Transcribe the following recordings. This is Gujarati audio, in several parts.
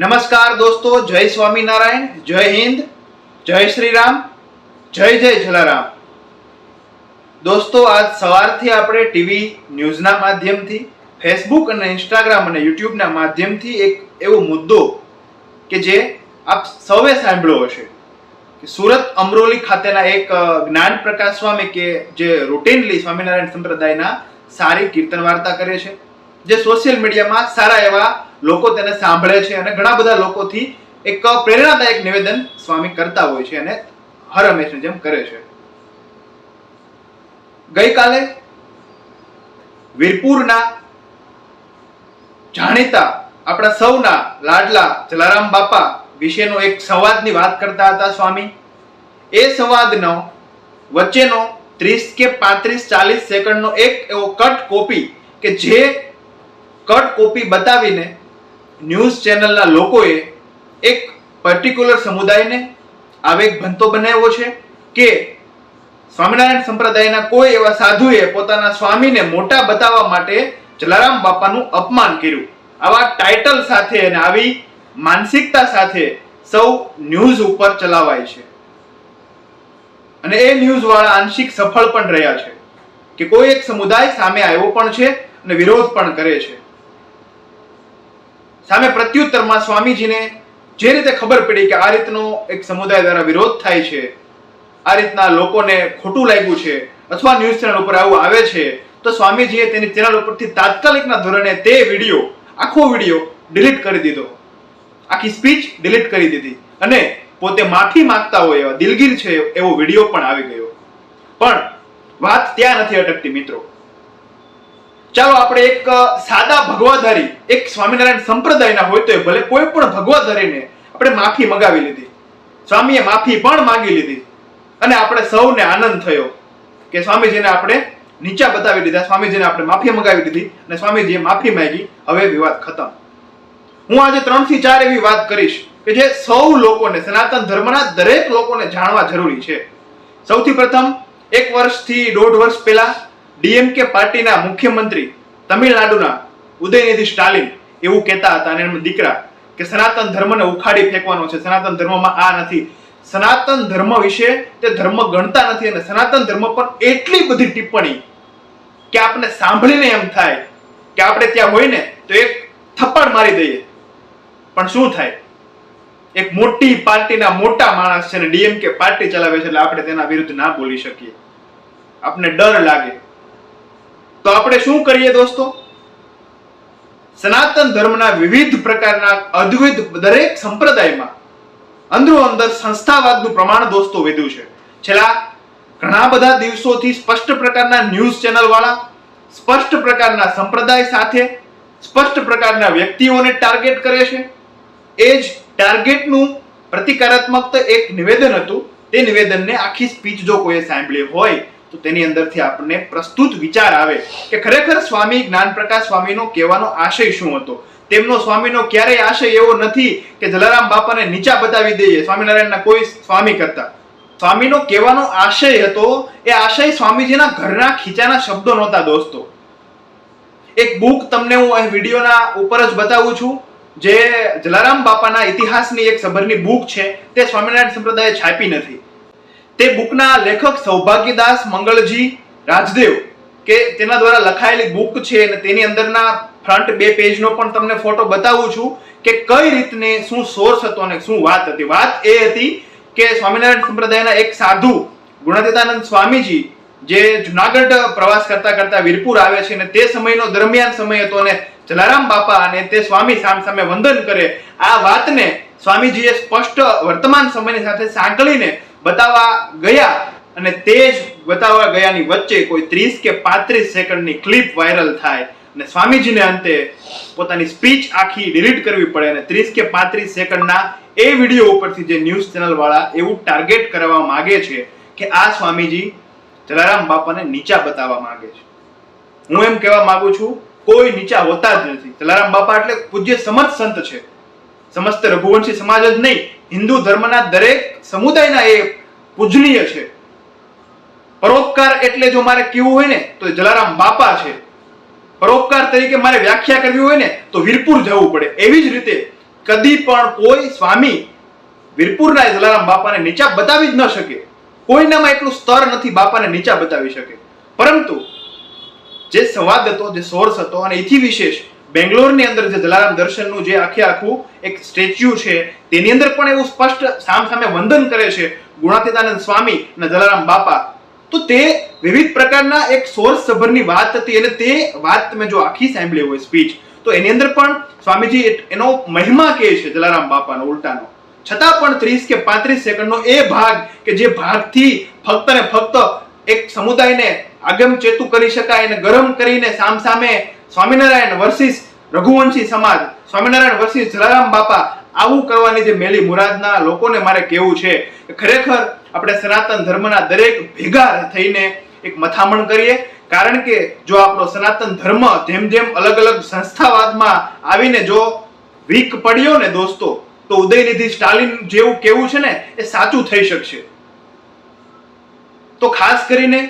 નમસ્કાર દોસ્તો, જય સ્વામિનારાયણ, જય હિન્દ, જય શ્રી રામ જય જય જલારામ. દોસ્તો, આજ સવારથી આપણે ટીવી ન્યૂઝના માધ્યમથી ફેસબુક અને ઇન્સ્ટાગ્રામ અને યુટ્યુબના માધ્યમથી એક એવો મુદ્દો કે જે આપ સૌએ સાંભળ્યો હશે. કે સુરત અમરોલી ખાતેના એક જ્ઞાન પ્રકાશ સ્વામી કે જે રૂટીનલી સ્વામિનારાયણ સંપ્રદાયના સારી કીર્તન વાર્તા કરે છે, જે સોશિયલ મીડિયામાં સારા એવા લોકો તેને સાંભળે છે અને ઘણા બધા લોકોથી એક પ્રેરણાદાયક નિવેદન સ્વામી કરતા હોય છે અને હર હંમેશની જેમ કરે છે. ગઈકાલે વીરપુરના જાણીતા આપણા સૌના લાડલા જલારામ બાપા વિશેનો એક સંવાદની વાત કરતા હતા સ્વામી. એ સંવાદનો વચ્ચેનો ત્રીસ કે પાંત્રીસ ચાલીસ સેકન્ડનો એક એવો કટ કોપી કે જે કટ કોપી બતાવીને ન્યૂઝ ચેનલના લોકોએ એક પર્ટિક્યુલર સમુદાયને આવેગ ભંતો બનાવ્યો છે કે સ્વામિનારાયણ સંપ્રદાયના કોઈ એવા સાધુએ પોતાના સ્વામીને મોટા બતાવવા માટે જલારામ બાપાનું અપમાન કર્યું. આવા ટાઇટલ સાથે અને આવી માનસિકતા સાથે સૌ ન્યૂઝ ઉપર ચલાવાય છે. અને એ ન્યૂઝ વાળા આંશિક સફળ પણ રહ્યા છે કે કોઈ એક સમુદાય સામે આવ્યો પણ છે અને વિરોધ પણ કરે છે. સામે પ્રત્યુત્તરમાં સ્વામીજીને જે રીતે ખબર પડી કે આ રીતનો એક સમુદાય દ્વારા વિરોધ થાય છે, આ રીતના લોકોને ખોટું લાગ્યું છે અથવા ન્યૂઝ ચેનલ ઉપર આવું આવે છે, તો સ્વામીજીએ તેની ચેનલ ઉપરથી તાત્કાલિકના ધોરણે તે વીડિયો આખો વીડિયો ડિલીટ કરી દીધો. આખી સ્પીચ ડિલીટ કરી દીધી. અને પોતે માફી માંગતા હોય એવા દિલગીર છે એવો વીડિયો પણ આવી ગયો. પણ વાત ત્યાં નથી અટકતી મિત્રો. ચાલો આપણે એક સાદા ભગવાધારી, એક સ્વામિનારાયણ સંપ્રદાયના હોય તો ભલે કોઈ પણ ભગવાધારીને આપણે માફી મગાવી લીધી. સ્વામીએ માફી પણ માંગી લીધી. અને આપણે સૌને આનંદ થયો કે સ્વામીજીને આપણે નીચા બતાવી દીધા, સ્વામીજીને આપણે માફી મગાવી દીધી અને સ્વામીજીએ માફી માંગી. હવે વિવાદ ખતમ. હું આજે ત્રણથી ચાર એવી વાત કરીશ કે જે સૌ લોકોને, સનાતન ધર્મના દરેક લોકોને જાણવા જરૂરી છે. સૌથી પ્રથમ, એક વર્ષથી દોઢ વર્ષ પહેલા ડીએમકે પાર્ટીના મુખ્યમંત્રી તમિલનાડુના ઉદયનિધિ સ્ટાલિન એવું કહેતા હતા અને એમના દીકરા કે સનાતન ધર્મને ઉખાડી ફેંકવાનો છે. સનાતન ધર્મમાં આ નથી. સનાતન ધર્મ વિશે તે ધર્મ ગણતા નથી અને સનાતન ધર્મ પર એટલી બધી ટિપ્પણી કે આપણે સાંભળીને એમ થાય કે આપણે ત્યાં હોય ને તો એક થપ્પડ મારી દઈએ. પણ શું થાય? એક મોટી પાર્ટીના મોટા માણસ છે ને ડીએમકે પાર્ટી ચલાવે છે એટલે આપણે તેના વિરુદ્ધ ના બોલી શકીએ. આપણે ડર લાગે. તો આપણે શું કરીએ દોસ્તો? સનાતન ધર્મના વિવિધ પ્રકારના અદ્વૈત દરેક સંપ્રદાયમાં અંદરો અંદર સંસ્થાવાદનું પ્રમાણ દોસ્તો વધ્યું છે. છેલ્લા ઘણા બધા દિવસોથી સ્પષ્ટ પ્રકારના ન્યૂઝ ચેનલ વાળા સ્પષ્ટ પ્રકારના સંપ્રદાય સાથે, સ્પષ્ટ પ્રકારના વ્યક્તિઓને ટાર્ગેટ કરે છે. એ જ ટાર્ગેટનું પ્રતિકારાત્મક એક નિવેદન હતું. તે નિવેદનને આખી સ્પીચ જો કોઈએ સાંભળી હોય તો તેની અંદરથી આપણને પ્રસ્તુત વિચાર આવે કે ખરેખર સ્વામી જ્ઞાન પ્રકાશ સ્વામીનો કહેવાનો આશય શું હતો? તેમનો સ્વામીનો ક્યારેય આશય એવો નથી કે જલારામ બાપાને નીચા બતાવી દઈએ, સ્વામિનારાયણના કોઈ સ્વામી કરતા. સ્વામીનો કહેવાનો આશય હતો, એ આશય સ્વામીજીના ઘરના ખીચાના શબ્દો નહોતા દોસ્તો. એક બુક તમને હું અહીં વિડીયોના ઉપર જ બતાવું છું, જે જલારામ બાપાના ઇતિહાસની એક સભરની બુક છે, તે સ્વામિનારાયણ સંપ્રદાયે છાપી નથી. તે બુકના લેખક સૌભાગ્યદાસ મંગળજી રાજદેવ, કે તેના દ્વારા લખાયેલી બુક છે અને તેની અંદરના ફ્રન્ટ બે પેજનો પણ તમને ફોટો બતાવું છું કે કઈ રીતને શું સોર્સ હતો અને શું વાત હતી. વાત એ હતી કે સ્વામિનારાયણ સંપ્રદાયના એક સાધુ, ગુણાતીતાનંદ સ્વામીજી, જે જુનાગઢ પ્રવાસ કરતા કરતા વીરપુર આવે છે અને તે સમયનો દરમિયાન સમય હતો અને જલારામ બાપા અને તે સ્વામી સામ સામે વંદન કરે, આ વાતને સ્વામીજીએ સ્પષ્ટ વર્તમાન સમયની સાથે સાંકળીને બતાવવા ગયા અને તે જ બતાવવા ગયાની વચ્ચે કોઈ ત્રીસ કે પાંત્રીસ સેકન્ડની ક્લિપ વાયરલ થાય અને સ્વામીજીને અંતે પોતાની સ્પીચ આખી ડિલીટ કરવી પડે અને ત્રીસ કે પાંત્રીસ સેકન્ડના એ વીડિયો ઉપરથી જે ન્યૂઝ ચેનલ વાળા એવું ટાર્ગેટ કરવા માંગે છે કે આ સ્વામીજી જલારામ બાપાને નીચા બતાવવા માંગે છે. હું એમ કહેવા માંગુ છું, કોઈ નીચા હોતા જ નથી. જલારામ બાપા એટલે પૂજ્ય સમજ સંત છે. સમસ્ત રઘુવંશી સમાજ જ નહીં, હિન્દુ ધર્મના દરેક સમુદાયના એ પૂજનીય છે. પરોપકાર એટલે જો મારે કેવું હોય ને, તો જલારામ બાપા છે. પરોપકાર તરીકે મારે વ્યાખ્યા કરવી હોય ને, તો વીરપુર જવું પડે. એવી જ રીતે કદી પણ કોઈ સ્વામી વીરપુરના જલારામ બાપાને નીચા બતાવી જ ન શકે. કોઈનામાં એટલું સ્તર નથી બાપાને નીચા બતાવી શકે. પરંતુ જે સંવાદ હતો, જે સોર્સ હતો અને એથી વિશેષ બેંગ્લોરની અંદર જે જલારામ દર્શનનું જે આખે આખું એક સ્ટેચ્યુ છે, તેની અંદર પણ એવું સ્પષ્ટ સામ સામે વંદન કરે છે ગુણાતીતાનંદ સ્વામી અને જલારામ બાપા. તો તે વિવિધ પ્રકારના એક સોર્સ સભરની વાત હતી અને તે વાત તમે જો આખી સાંભળી હોય સ્પીચ તો એની અંદર પણ સ્વામીજી એનો મહિમા કહે છે જલારામ બાપાનો ઉલટાનો. છતાં પણ ત્રીસ કે પાંત્રીસ સેકન્ડનો એ ભાગ કે જે ભાગથી ફક્ત ને ફક્ત એક સમુદાયને આગમ ચેતુ કરી શકાય અને ગરમ કરીને સામ સામે સ્વામિનારાયણ વર્સિસ રઘુવંશી સમાજ, સ્વામિનારાયણ વર્સિસ જલારામ બાપા આવું કરવાની જે મેલી મુરાદના લોકોને મારે કહેવું છે કે ખરેખર આપણે સનાતન ધર્મના દરેક ભેગા થઈને એક મથામણ કરીએ. કારણ કે જો આપણો સનાતન ધર્મ જેમ જેમ અલગ અલગ સંસ્થાવાદમાં આવીને જો વીક પડ્યો ને દોસ્તો, તો ઉદયનિધિ સ્ટાલિન જેવું કેવું છે ને, એ સાચું થઈ શકશે. તો ખાસ કરીને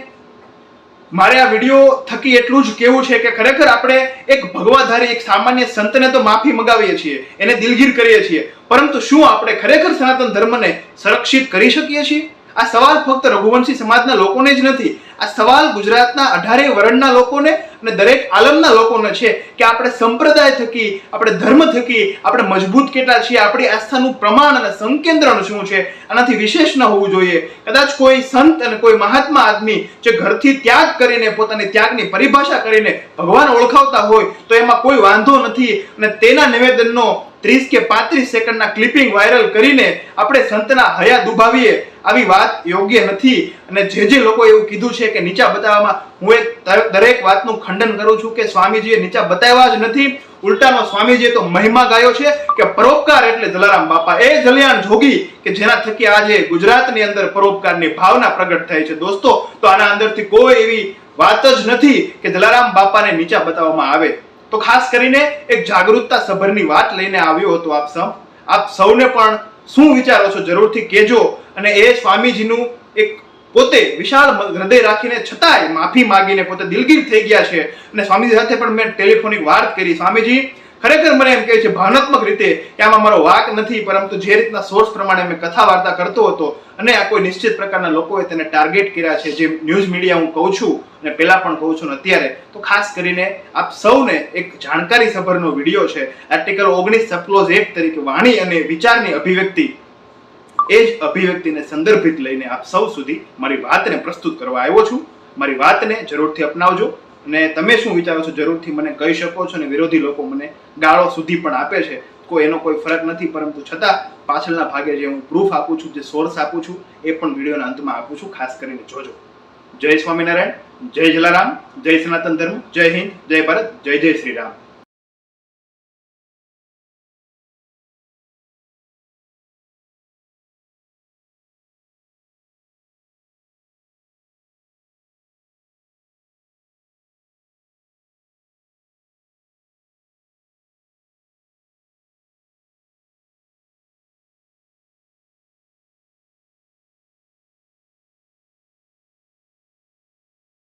મારે આ વીડિયો થકી એટલું જ કેવું છે કે ખરેખર આપણે એક ભગવાધારી, એક સામાન્ય સંતને તો માફી મગાવીએ છીએ, એને દિલગીર કરીએ છીએ. પરંતુ શું આપણે ખરેખર સનાતન ધર્મને સંરક્ષિત કરી શકીએ છીએ? આ સવાલ ફક્ત રઘુવંશી સમાજના લોકોને જ નથી, આ સવાલ ગુજરાતના અઢારે વર્ણના લોકોને અને દરેક આલમના લોકોને છે કે આપણે સંપ્રદાય થકી, આપણે ધર્મ થકી, આપણે મજબૂત કેટલા છીએ, આપણી આસ્થાનું પ્રમાણ અને સંકેન્દ્રણ શું છે, આનાથી વિશેષ ન હોવું જોઈએ. કદાચ કોઈ સંત અને કોઈ મહાત્મા આદમી જે ઘરથી ત્યાગ કરીને, પોતાની ત્યાગની પરિભાષા કરીને ભગવાન ઓળખાવતા હોય, તો એમાં કોઈ વાંધો નથી. અને તેના નિવેદનનો ત્રીસ કે પાંત્રીસ સેકન્ડના ક્લિપિંગ વાયરલ કરીને આપણે સંતના હયા દુભાવીએ. આવી વાત યોગ્ય નથી. અને જે જે લોકો એવું કીધું છે કે નીચા બતાવવામાં, હું એ દ- દરેક વાતનું ખંડન કરું છું કે સ્વામીજીએ નીચા બતાવ્યા જ નથી. ઉલટાનો સ્વામીજીએ તો મહિમા ગાયો છે કે પરોપકાર એટલે જલારામ બાપા. એ જલિયાણ જોગી કે જેના થકી આજે ગુજરાતની અંદર પરોપકારની ભાવના પ્રગટ થાય છે. દોસ્તો, તો આના અંદરથી કોઈ એવી વાત જ નથી કે જલારામ બાપાને નીચા બતાવવામાં આવે. તો ખાસ કરીને એક જાગૃતતા સભરની વાત લઈને આવ્યો હતો આપ સૌ આપ સૌને પણ શું વિચારો છો જરૂરથી કહેજો અને એ સ્વામીજીનું એક પોતે વિશાળ હૃદય રાખીને છતાંય માફી માંગીને પોતે દિલગીર થઈ ગયા છે. અને સ્વામીજી સાથે પણ મેં ટેલિફોનિક વાત કરી. સ્વામીજી ખરેખર મને એમ કહે છે, ભાવનાત્મક રીતે કે આમાં મારો વાક નથી, પરંતુ જે રીતના સોર્સ પ્રમાણે મેં કથા વાર્તા કરતો હતો અને આ કોઈ નિશ્ચિત પ્રકારના લોકોએ તેને ટાર્ગેટ કર્યા છે જે ન્યૂઝ મીડિયા હું કહું છું અને પહેલાં પણ કહું છું અત્યારે, તો ખાસ કરીને આપ સૌને એક જાણકારી સભરનો વીડિયો છે આર્ટિકલ ઓગણીસ સપ્લોઝ એક તરીકે વાણી અને વિચારની અભિવ્યક્તિ. એ જ અભિવ્યક્તિને સંદર્ભિત લઈને આપ સૌ સુધી મારી વાતને પ્રસ્તુત કરવા આવ્યો છું. મારી વાતને જરૂરથી અપનાવજો. અને તમે શું વિચારો છો? જરૂરથી મને કહી શકો છો ને વિરોધી લોકો મને ગાળો સુધી પણ આપે છે. કોઈ એનો કોઈ ફરક નથી, પરંતુ છતાં પાછળના ભાગે જે હું પ્રૂફ આપું છું, જે સોર્સ આપું છું, એ પણ વિડીયોના અંતમાં આપું છું. ખાસ કરીને જોજો. જય સ્વામિનારાયણ, જય જલારામ, જય સનાતન ધર્મ, જય હિન્દ, જય ભારત, જય જય શ્રી રામ.